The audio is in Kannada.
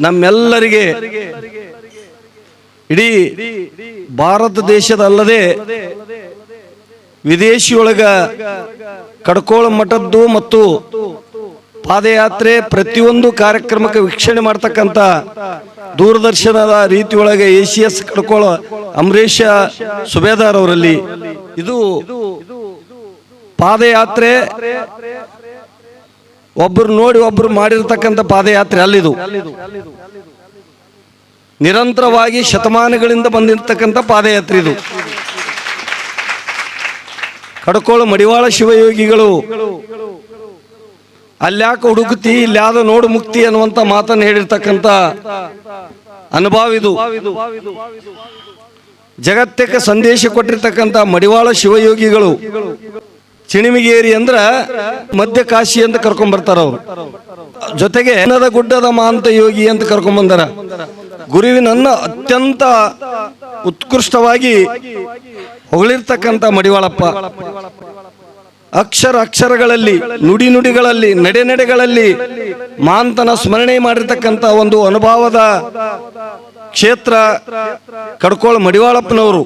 ನಮ್ಮೆಲ್ಲರಿಗೆ ಇಡೀ ಭಾರತ ದೇಶದಲ್ಲದೆ ವಿದೇಶಿಯೊಳಗ ಕಡ್ಕೋಳ ಮಠದ್ದು ಮತ್ತು ಪಾದಯಾತ್ರೆ ಪ್ರತಿಯೊಂದು ಕಾರ್ಯಕ್ರಮಕ್ಕೆ ವೀಕ್ಷಣೆ ಮಾಡ್ತಕ್ಕಂಥ ದೂರದರ್ಶನದ ರೀತಿಯೊಳಗೆ A C S Kadkol Amaresh Subedar ಅವರಲ್ಲಿ. ಇದು ಪಾದಯಾತ್ರೆ ಒಬ್ಬರು ನೋಡಿ ಒಬ್ಬರು ಮಾಡಿರ್ತಕ್ಕಂಥ ಪಾದಯಾತ್ರೆ ಅಲ್ಲಿದು. ನಿರಂತರವಾಗಿ ಶತಮಾನಗಳಿಂದ ಬಂದಿರತಕ್ಕಂಥ ಪಾದಯಾತ್ರೆ ಇದು. ಕಡ್ಕೋಳ ಮಡಿವಾಳ ಶಿವಯೋಗಿಗಳು, ಅಲ್ಯಾಕ ಹುಡುಕುತ್ತಿ ಇಲ್ಲಾದ ನೋಡು ಮುಕ್ತಿ ಅನ್ನುವಂತ ಮಾತನ್ನು ಹೇಳಿರ್ತಕ್ಕಂಥ ಅನುಭವ ಇದು. ಜಗತ್ತಕ್ಕೆ ಸಂದೇಶ ಕೊಟ್ಟಿರ್ತಕ್ಕಂಥ ಮಡಿವಾಳ ಶಿವಯೋಗಿಗಳು ಚಿಣಿಮಿಗೇರಿ ಅಂದ್ರ ಮಧ್ಯ ಕಾಶಿ ಅಂತ ಕರ್ಕೊಂಡ್ ಬರ್ತಾರ ಅವ್ರು. ಜೊತೆಗೆ ಅನ್ನದ ಗುಡ್ಡದ ಮಾಂತ ಯೋಗಿ ಅಂತ ಕರ್ಕೊಂಡ್ ಬಂದಾರ. ಗುರುವಿನನ್ನ ಅತ್ಯಂತ ಉತ್ಕೃಷ್ಟವಾಗಿ ಹೊಗಳಿರ್ತಕ್ಕಂಥ ಮಡಿವಾಳಪ್ಪ. ಅಕ್ಷರ ಅಕ್ಷರಗಳಲ್ಲಿ, ನುಡಿ ನುಡಿಗಳಲ್ಲಿ, ನಡೆ ನಡೆಗಳಲ್ಲಿ ಮಾಂತನ ಸ್ಮರಣೆ ಮಾಡಿರ್ತಕ್ಕಂಥ ಒಂದು ಅನುಭವದ ಕ್ಷೇತ್ರ ಕಡ್ಕೋಳ ಮಡಿವಾಳಪ್ಪನವರು.